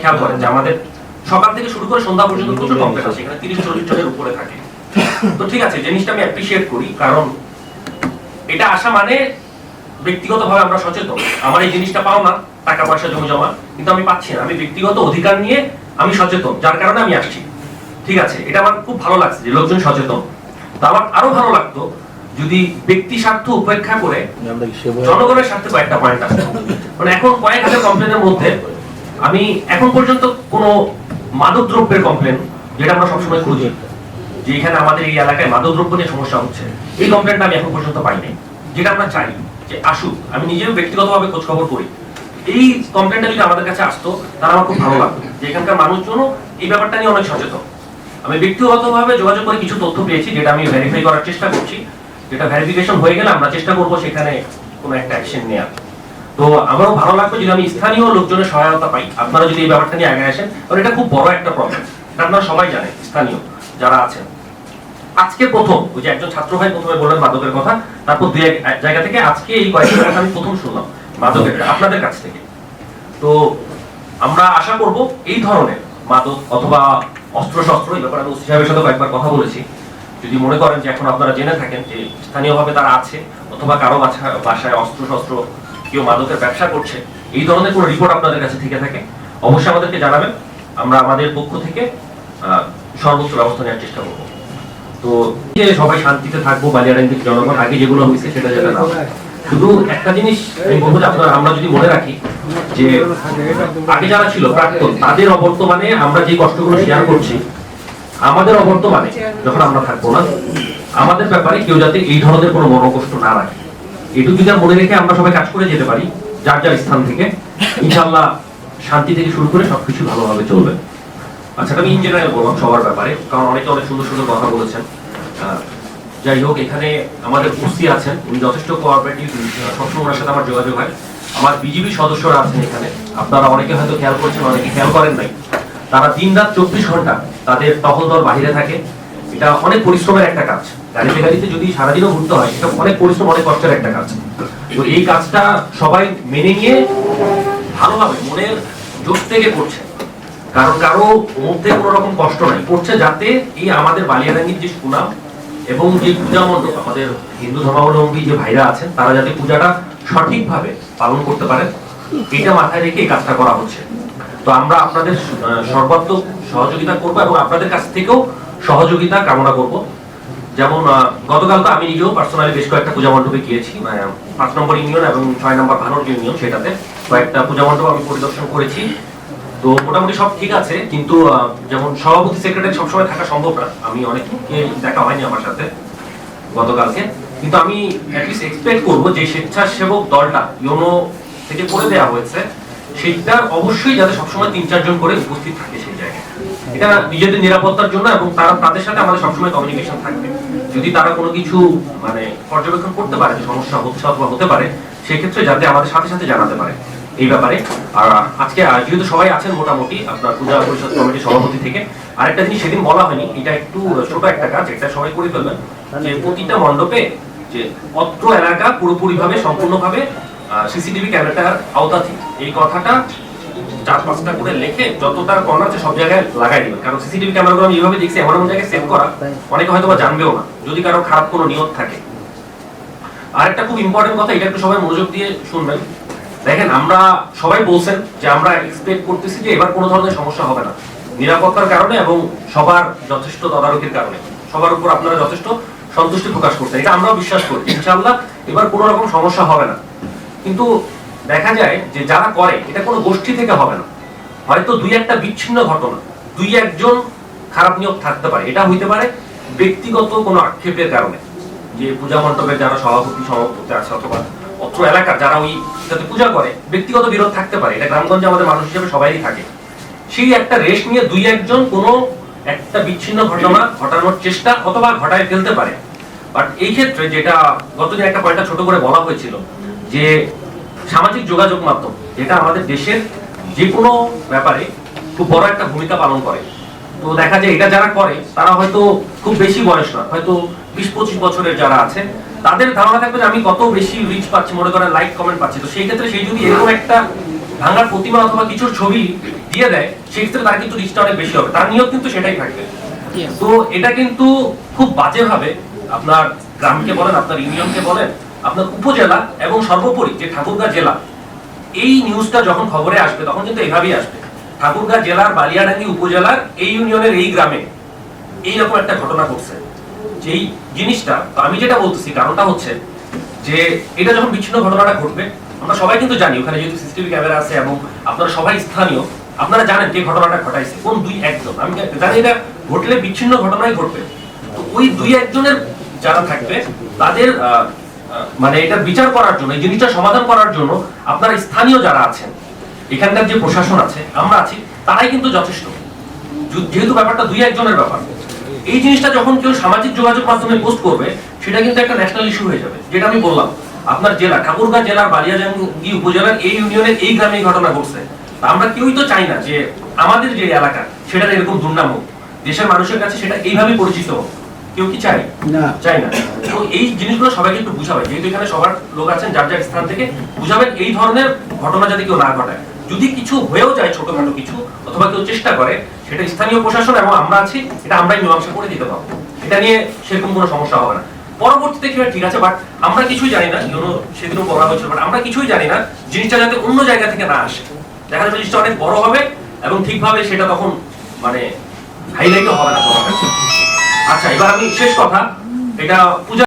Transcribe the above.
খেয়াল করেন যে আমাদের সকাল থেকে শুরু করে সন্ধ্যা পর্যন্ত প্রচুর কমপ্লেন আছে এখানে তিরিশ চল্লিশ জনের উপরে থাকে। তো ঠিক আছে জিনিসটা আমি অ্যাপ্রিসিয়েট করি কারণ এটা আসা মানে ব্যক্তিগতভাবে আমরা সচেতন। আমার এই জিনিসটা পাও না টাকা পয়সা জমি জমা কিন্তু আমি পাচ্ছি না। আমি ব্যক্তিগত অধিকার নিয়ে আমি সচেতন যার কারণে আমি আসছি। ঠিক আছে এটা আমার খুব ভালো লাগছে যে লোকজন সচেতন। তো আমার আরও ভালো লাগতো যদি ব্যক্তি স্বার্থ উপেক্ষা করে জনগণের স্বার্থে কয়েকটা পয়েন্ট আছে মানে এখন কয়েক হাজার কমপ্লেনের মধ্যে আমি এখন পর্যন্ত কোনো মাদক দ্রব্যের কমপ্লেন যেটা আমরা সবসময় খুঁজি, যে এখানে আমাদের এই এলাকায় মাদক দ্রব্য নিয়ে সমস্যা হচ্ছে, এই কমপ্লেনটা আমি এখন পর্যন্ত পাইনি। যেটা আমরা চাই যে আসুক, আমি নিজেও ব্যক্তিগতভাবে খোঁজ খবর করি। এই কমপ্লেনটা যদি আমাদের কাছে আসতো, তাহলে আমার খুব ভালো লাগতো যে এখানকার মানুষজনও এই ব্যাপারটা নিয়ে অনেক সচেতন। আমি ব্যক্তিগতভাবে যোগাযোগ করে কিছু তথ্য পেয়েছি, যেটা আমি ভেরিফাই করার চেষ্টা করছি। যেটা ভেরিফিকেশন হয়ে গেলে আমরা চেষ্টা করব সেখানে কোনো একটা অ্যাকশন নেওয়ার তো আমারও ভালো লাগবে যদি আমি স্থানীয় লোকজনের সহায়তা পাই। আপনারা যদি এই ব্যাপারটা নিয়ে আগে আসেন কারণ এটা খুব বড় একটা প্রবলেম আপনারা সবাই জানেন, স্থানীয় যারা আছেন। আজকে প্রথম, ওই যে একজন ছাত্র ভাই প্রথমে বললেন মাদকের কথা, তারপর দুই এক জায়গা থেকে আজকে এই কয়েকদিনের কথা আমি প্রথম শুনলাম, মাদকের, আপনাদের কাছ থেকে। তো আমরা আশা করব এই ধরনের মাদক অথবা অস্ত্র শস্ত্র এই ব্যাপারে আমি ওসি সাহেবের সাথে কয়েকবার কথা বলেছি। যদি মনে করেন যে এখন আপনারা জেনে থাকেন যে স্থানীয়ভাবে তারা আছে, অথবা কারও বাসায় অস্ত্র শস্ত্র কেউ মাদকের ব্যবসা করছে, এই ধরনের কোনো রিপোর্ট আপনাদের কাছে থেকে থাকে? অবশ্যই আমাদেরকে জানাবেন। আমরা আমাদের পক্ষ থেকে সর্বোচ্চ ব্যবস্থা নেওয়ার চেষ্টা করব। তো যে সবাই শান্তিতে থাকব বালিয়াডাঙ্গির জনগণ, আগে যেগুলো হয়েছে সেটা যেটা না শুধু একটা জিনিস আমরা যদি মনে রাখি যে আগে যারা ছিল, প্রাক্তন, তাদের অবর্তমানে আমরা যে কষ্টগুলো শেয়ার করছি, আমাদের অবর্তমানে যখন আমরা থাকব না, আমাদের ব্যাপারে কেউ যাতে এই ধরনের কোনো মনোকষ্ট না রাখে। এটুকু যদি মনে রেখে আমরা সবাই কাজ করে যেতে পারি, যার যার স্থান থেকে। ইনশাল্লাহ শান্তি থেকে শুরু করে সবকিছু ভালোভাবে চলবে। আচ্ছা আমি ইন জেনারেল বললাম সবার ব্যাপারে, কারণ অনেকে অনেক সুন্দর সুন্দর কথা বলেছেন। যাই হোক, এখানে আমাদের কুস্তি আছেন, উনি যথেষ্ট কোঅপারেটিভ সবসময় ওনার সাথে আমার যোগাযোগ হয়। আমার বিজিবি সদস্যরা আছেন এখানে। আপনারা অনেকে হয়তো খেয়াল করছেন, অনেকে খেয়াল করেন নাই। তারা দিন রাত চব্বিশ ঘণ্টা তাদের টহল দল বাহিরে থাকে। এটা অনেক পরিশ্রমের একটা কাজ। গাড়িতে গাড়িতে যদি সারাদিনও ঘুরতে হয়, এটা অনেক পরিশ্রম, অনেক কষ্টের একটা কাজ। তো এই কাজটা সবাই মেনে নিয়ে ভালোভাবে মনের জোর থেকে করছে। কারণ কারও মধ্যে কোনো রকম কষ্ট নাই। করছে যাতে এই আমাদের বালিয়াডাঙ্গির যে সুনাম এবং যে পূজা মণ্ডপ, আমাদের হিন্দু ধর্মাবলম্বী যে ভাইরা আছেন, তারা যাতে পূজাটা সঠিকভাবে পালন করতে পারে এটা মাথায় রেখে এই কাজটা করা হচ্ছে। তো আমরা আপনাদের সর্বাত্মক সহযোগিতা করব এবং আপনাদের কাছ থেকেও সহযোগিতা কামনা করব। যেমন গতকাল তো আমি নিজেও পার্সোনালি বেশ কয়েকটা পূজা মণ্ডপে গিয়েছি আহ, পাঁচ নম্বর ইউনিয়ন এবং ছয় নম্বর ভানুর যে ইউনিয়ন সেটাতে কয়েকটা পূজা মণ্ডপ আমি পরিদর্শন করেছি। তো মোটামুটি সব ঠিক আছে কিন্তু যেমন সভাপতি সেক্রেটারি সবসময় থাকা সম্ভব না। আমি অনেককে দেখা হয়নি আমার সাথে গতকালকে। কিন্তু আমি অ্যাটলিস্ট এক্সপেক্ট করব যে স্বেচ্ছাসেবক দলটা ইউনো থেকে করে দেওয়া হয়েছে সেইটা অবশ্যই যাতে সবসময় তিন চারজন করে উপস্থিত থাকে সেই জায়গায়। এটা নিজেদের নিরাপত্তার জন্য এবং তারা তাদের সাথে আমাদের সবসময় কমিউনিকেশন থাকবে। যদি তারা কোনো কিছু মানে পর্যবেক্ষণ করতে পারে যে সমস্যা হচ্ছে অথবা হতে পারে, সেক্ষেত্রে যাতে আমাদের সাথে সাথে জানাতে পারে। এই ব্যাপারে। আর আজকে যেহেতু সবাই আছেন মোটামুটি, আপনার পূজা পরিষদ কমিটির সভাপতি থেকে, আরেকটা জিনিস সেদিন বলা হয়নি, এটা একটু ছোট একটা কাজ এটা সবাই করে ফেলবেন, যে প্রতিটা মণ্ডপে যে অত্র এলাকা পুরোপুরিভাবে, সম্পূর্ণভাবে সিসিটিভি ক্যামেরাটার আওতাধীন। এই কথাটা চার পাঁচটা করে লেখে যতটা কর্নার আছে সব জায়গায় লাগাই দিবেন কারণ সিসিটিভি ক্যামেরাগুলো আমি এইভাবে দেখছি, এমন জায়গায় সেভ করা, অনেকে হয়তো জানবেও না, যদি কারও খারাপ কোনো নিয়ত থাকে। আরেকটা খুব ইম্পর্টেন্ট কথা, এটা একটু সবাই মনোযোগ দিয়ে শুনবেন। দেখেন, আমরা সবাই বলছেন যে আমরা এক্সপেক্ট করতেছি যে এবার কোনো ধরনের সমস্যা হবে না। নিরাপত্তার কারণে এবং সবার যথেষ্ট তদারকির কারণে। সবার উপর আপনারা যথেষ্ট সন্তুষ্টি প্রকাশ করছেন। এটা আমরাও বিশ্বাস করি। ইনশাআল্লাহ এবার কোনো রকম সমস্যা হবে না। কিন্তু দেখা যায় যে যারা করে, এটা কোনো গোষ্ঠী থেকে হবে না। হয়তো দুই একটা বিচ্ছিন্ন ঘটনা, দুই একজন খারাপ নিয়োগ থাকতে পারে। এটা হইতে পারে ব্যক্তিগত কোনো আক্ষেপের কারণে, যে পূজা মণ্ডপের যারা সভাপতি সভাপতি আছে অথবা অত্র এলাকার যারা ওই যাতে পূজা করে, ব্যক্তিগত বিরোধ থাকতে পারে। এটা গ্রামগঞ্জে আমাদের মানুষ হিসেবে সবাই থাকে। সেই একটা রেশ নিয়ে দুই একজন কোনো একটা বিচ্ছিন্ন ঘটনা ঘটানোর চেষ্টা অথবা ঘটায় ফেলতে পারে। বাট এই ক্ষেত্রে যেটা গতদিন একটা কয়েকটা ছোট করে বলা হয়েছিল, যে সামাজিক যোগাযোগ মাধ্যম যেটা আমাদের দেশের যে কোনো ব্যাপারে খুব বড় একটা ভূমিকা পালন করে। তো দেখা যায় এটা যারা করে তারা হয়তো খুব বেশি বয়স না হয়তো বিশ পঁচিশ বছরের যারা আছে তাদের ধারণা থাকবে যে আমি কত বেশি রিচ পাচ্ছি মনে করেন লাইক কমেন্ট পাচ্ছি। তো সেই ক্ষেত্রে সেই যদি এরকম একটা ভাঙার প্রতিমা অথবা কিছুর ছবি দিয়ে দেয় সেক্ষেত্রে তার কিন্তু রিস্কটা অনেক বেশি হবে। তার নিয়োগ কিন্তু সেটাই থাকবে। তো এটা কিন্তু খুব বাজেভাবে আপনার গ্রামকে বলেন আপনার ইউনিয়নকে বলেন আপনার উপজেলা এবং সর্বোপরি যে ঠাকুরগাঁ জেলা, এই নিউজটা যখন খবরে আসবে, তখন কিন্তু এভাবেই আসবে। ঠাকুরগাঁ জেলার বালিয়াডাঙ্গি উপজেলার এই ইউনিয়নের এই গ্রামে এইরকম একটা ঘটনা ঘটছে। যেই জিনিসটা আমি যেটা বলতেছি, কারণটা হচ্ছে যে এটা যখন বিচ্ছিন্ন ঘটনাটা ঘটবে, আমরা সবাই কিন্তু জানি, ওখানে যেহেতু সিসিটিভি ক্যামেরা আছে এবং আপনারা সবাই স্থানীয়, আপনারা জানেন যে ঘটনাটা ঘটাইছে, কোন দুই একজন। আমি জানি এটা ঘটলে বিচ্ছিন্ন ঘটনাই ঘটবে। তো ওই দুই একজনের যারা থাকবে, তাদের মানে এটা বিচার করার জন্য, এই জিনিসটা সমাধান করার জন্য আপনারা স্থানীয় যারা আছেন, এখানকার যে প্রশাসন আছে, আমরা আছি, তারাই কিন্তু যথেষ্ট। যেহেতু ব্যাপারটা দুই একজনের ব্যাপার। এই জিনিসটা যখন কেউ সামাজিক যোগাযোগ মাধ্যমে পোস্ট করবে, সেটা কিন্তু একটা ন্যাশনাল ইস্যু হয়ে যাবে। যেটা আমি বললাম, আপনার জেলা, ঠাকুরগাঁ জেলার বালিয়াজাঙ্গি উপজেলার এই ইউনিয়নের এই গ্রামে এই ঘটনা ঘটছে। আমরা কেউই তো চাই না যে আমাদের যে এলাকা সেটা এরকম দুর্নাম হোক। দেশের মানুষের কাছে সেটা এইভাবে পরিচিত হোক। কেউ কি চাই না। চাই না। তো এই জিনিসগুলো সবাইকে একটু বুঝাবে। যেহেতু এখানে সবার লোক আছেন যার যার স্থান থেকে বুঝাবেন এই ধরনের ঘটনা যাতে কেউ না ঘটায় যদি কিছু হয়েও যায় ছোটখাটো কিছু অথবা কেউ চেষ্টা করে সেটা স্থানীয় প্রশাসন এবং আমরা আছি এটা আমরাই মীমাংসা করে দিতে পারব। এটা নিয়ে সেরকম কোনো সমস্যা হবে না। পরবর্তীতে কি ঠিক আছে বাট আমরা কিছুই জানি না ইউনো সেদিনও বলা হয়েছিল বাট আমরা কিছুই জানি না জিনিসটা যাতে অন্য জায়গা থেকে না আসে। দেখা যাবে জিনিসটা অনেক বড় হবে এবং ঠিকভাবে সেটা তখন মানে হাইলাইটও হবে না সবার কাছে। আচ্ছা এবার আমি শেষ কথা। এটা পূজা